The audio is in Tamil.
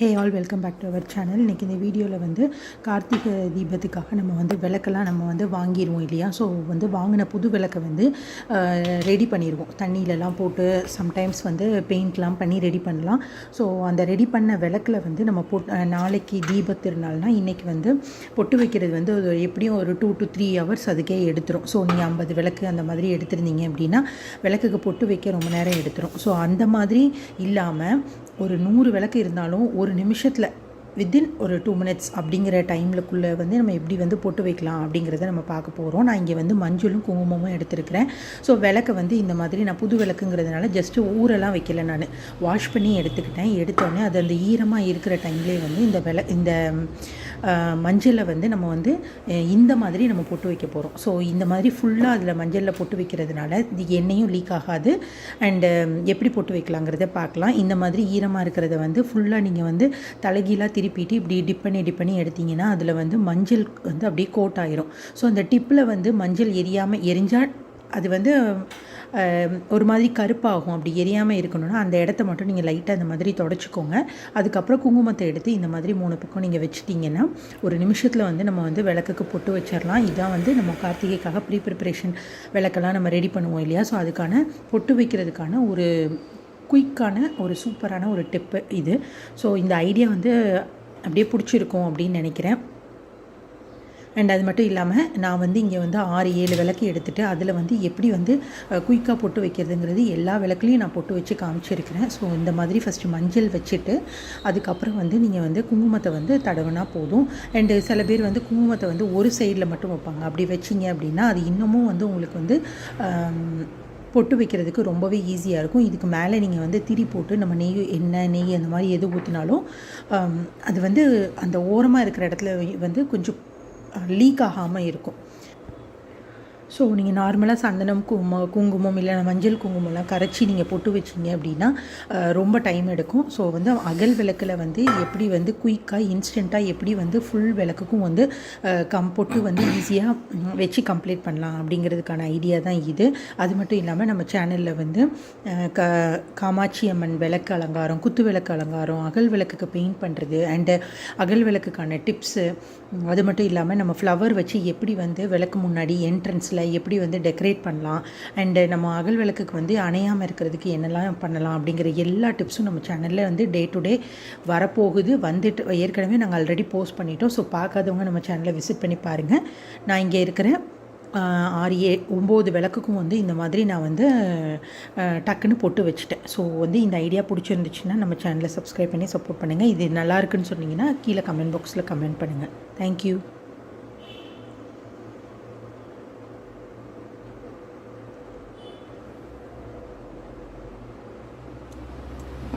Hey all welcome back to our channel இன்றைக்கி இந்த வீடியோவில் வந்து கார்த்திகை தீபத்துக்காக நம்ம வந்து விளக்கெல்லாம் நம்ம வந்து வாங்கிடுவோம் இல்லையா? ஸோ வந்து வாங்கின புது விளக்கை வந்து ரெடி பண்ணிடுவோம் தண்ணியிலலாம் போட்டு சம்டைம்ஸ் வந்து பெயிண்ட்லாம் பண்ணி ரெடி பண்ணலாம். ஸோ அந்த ரெடி பண்ண விளக்கில் வந்து நம்ம போட் நாளைக்கு தீப இன்றைக்கி வந்து பொட்டு வைக்கிறது வந்து எப்படியும் ஒரு டூ டு த்ரீ ஹவர்ஸ் அதுக்கே எடுத்துரும். ஸோ நீங்கள் ஐம்பது விளக்கு அந்த மாதிரி எடுத்திருந்தீங்க அப்படின்னா விளக்குக்கு பொட்டு வைக்க ரொம்ப நேரம் எடுத்துரும். ஸோ அந்த மாதிரி இல்லாமல் ஒரு நூறு விளக்கு இருந்தாலும் ஒரு நிமிஷத்தில் வித்தின் ஒரு டூ மினிட்ஸ் அப்படிங்கிற டைம்லக்குள்ளே வந்து நம்ம எப்படி வந்து போட்டு வைக்கலாம் அப்படிங்கிறத நம்ம பார்க்க போகிறோம் நான் இங்கே வந்து மஞ்சளும் குங்குமமும் எடுத்திருக்கிறேன். ஸோ விளக்கை வந்து இந்த மாதிரி நான் புது விளக்குங்கிறதுனால ஜஸ்ட்டு ஊரெல்லாம் வைக்கல நான். வாஷ் பண்ணி எடுத்துக்கிட்டேன். எடுத்தோடனே அது அந்த ஈரமாக இருக்கிற டைம்லேயே வந்து இந்த விள இந்த மஞ்சளை வந்து நம்ம வந்து இந்த மாதிரி நம்ம பொட்டு வைக்க போகிறோம் ஸோ இந்த மாதிரி ஃபுல்லாக அதில் மஞ்சளில் பொட்டு வைக்கிறதுனால இது எண்ணெயும் லீக் ஆகாது. அண்டு எப்படி பொட்டு வைக்கலாங்கிறத பார்க்கலாம். இந்த மாதிரி ஈரமாக இருக்கிறத வந்து ஃபுல்லாக நீங்கள் வந்து தலைகீழாக திருப்பிட்டு இப்படி டிப் பண்ணி டிப் பண்ணி எடுத்தீங்கன்னா அதில் வந்து மஞ்சள் வந்து அப்படியே கோட் ஆயிரும். ஸோ அந்த டிப்பில் வந்து மஞ்சள் எரியாமல் எரிஞ்சால் அது வந்து ஒரு மாதிரி கருப்பாகும். அப்படி எரியாமல் இருக்கணும்னா அந்த இடத்த மட்டும் நீங்கள் லைட்டாக இந்த மாதிரி தொடச்சிக்கோங்க. அதுக்கப்புறம் குங்குமத்தை எடுத்து இந்த மாதிரி மூணு பக்கம் நீங்கள் வச்சிட்டிங்கன்னா ஒரு நிமிஷத்தில் வந்து நம்ம வந்து விளக்குக்கு பொட்டு வச்சிடலாம் இதான் வந்து நம்ம கார்த்திகைக்காக ப்ரீ ப்ரிப்பரேஷன் விளக்கெல்லாம் நம்ம ரெடி பண்ணுவோம் இல்லையா? ஸோ அதுக்கான பொட்டு வைக்கிறதுக்கான ஒரு குயிக்கான ஒரு சூப்பரான ஒரு டிப்பு இது. ஸோ இந்த ஐடியா வந்து அப்படியே பிடிச்சிருக்கும் அப்படின்னு நினைக்கிறேன். அண்ட் அது மட்டும் இல்லாமல் நான் வந்து இங்கே வந்து ஆறு ஏழு விளக்கு எடுத்துகிட்டு அதில் வந்து எப்படி வந்து குயிக்காக பொட்டு வைக்கிறதுங்கிறது எல்லா விளக்குலையும் நான் பொட்டு வச்சு காமிச்சிருக்கிறேன். ஸோ இந்த மாதிரி ஃபஸ்ட்டு மஞ்சள் வச்சுட்டு அதுக்கப்புறம் வந்து நீங்கள் வந்து குங்குமத்தை வந்து தடவினா போதும். அண்டு சில பேர் வந்து குங்குமத்தை வந்து ஒரு சைடில் மட்டும் வைப்பாங்க. அப்படி வச்சிங்க அப்படின்னா அது இன்னமும் வந்து உங்களுக்கு வந்து பொட்டு வைக்கிறதுக்கு ரொம்பவே ஈஸியாக இருக்கும். இதுக்கு மேலே நீங்கள் வந்து திரி போட்டு நம்ம நெய் எண்ணெய் நெய் அந்த மாதிரி எது ஊற்றினாலும் அது வந்து அந்த ஓரமாக இருக்கிற இடத்துல வந்து கொஞ்சம் லீக் ஆகாமல் இருக்கும். ஸோ நீங்கள் நார்மலாக சந்தனம் கும குங்குமம் இல்லை மஞ்சள் குங்குமம்லாம் கரைச்சி நீங்கள் பொட்டு வச்சீங்க அப்படின்னா ரொம்ப டைம் எடுக்கும். ஸோ வந்து அகல் விளக்கில் வந்து எப்படி வந்து குயிக்காக இன்ஸ்டண்ட்டாக எப்படி வந்து ஃபுல் விளக்குக்கும் வந்து கம் பொட்டு வந்து ஈஸியாக வச்சு கம்ப்ளீட் பண்ணலாம் அப்படிங்கிறதுக்கான ஐடியா தான் இது. அது மட்டும் இல்லாமல் நம்ம சேனலில் வந்து க காமாட்சி அம்மன் விளக்கு அலங்காரம் குத்து விளக்கு அலங்காரம் அகல் விளக்குக்கு பெயிண்ட் பண்ணுறது அண்டு அகல் விளக்குக்கான டிப்ஸு அது மட்டும் இல்லாமல் நம்ம ஃப்ளவர் வச்சு எப்படி வந்து விளக்கு முன்னாடி என்ட்ரன்ஸில் எப்படி வந்து டெக்கரேட் பண்ணலாம்? அண்டு நம்ம அகல் விளக்குக்கு வந்து அணையாமல் இருக்கிறதுக்கு என்னெல்லாம் பண்ணலாம் அப்படிங்கிற எல்லா டிப்ஸும் நம்ம சேனலில் வந்து டே டு டே வரப்போகுது. வந்துட்டு ஏற்கனவே நாங்கள் ஆல்ரெடி போஸ்ட் பண்ணிட்டோம். ஸோ பார்க்காதவங்க நம்ம சேனலை விசிட் பண்ணி பாருங்கள் நான் இங்கே இருக்கிறேன் ஆறு ஏ ஒம்பது விளக்குக்கும் வந்து இந்த மாதிரி நான் வந்து டக்குன்னு போட்டு வச்சுட்டேன். ஸோ வந்து இந்த ஐடியா பிடிச்சிருந்துச்சுன்னா நம்ம சேனலை சப்ஸ்கிரைப் பண்ணி சப்போர்ட் பண்ணுங்கள் இது நல்லா இருக்குன்னு சொன்னீங்கன்னா கீழே கமெண்ட் பாக்ஸில் கமெண்ட் பண்ணுங்கள் தேங்க்யூ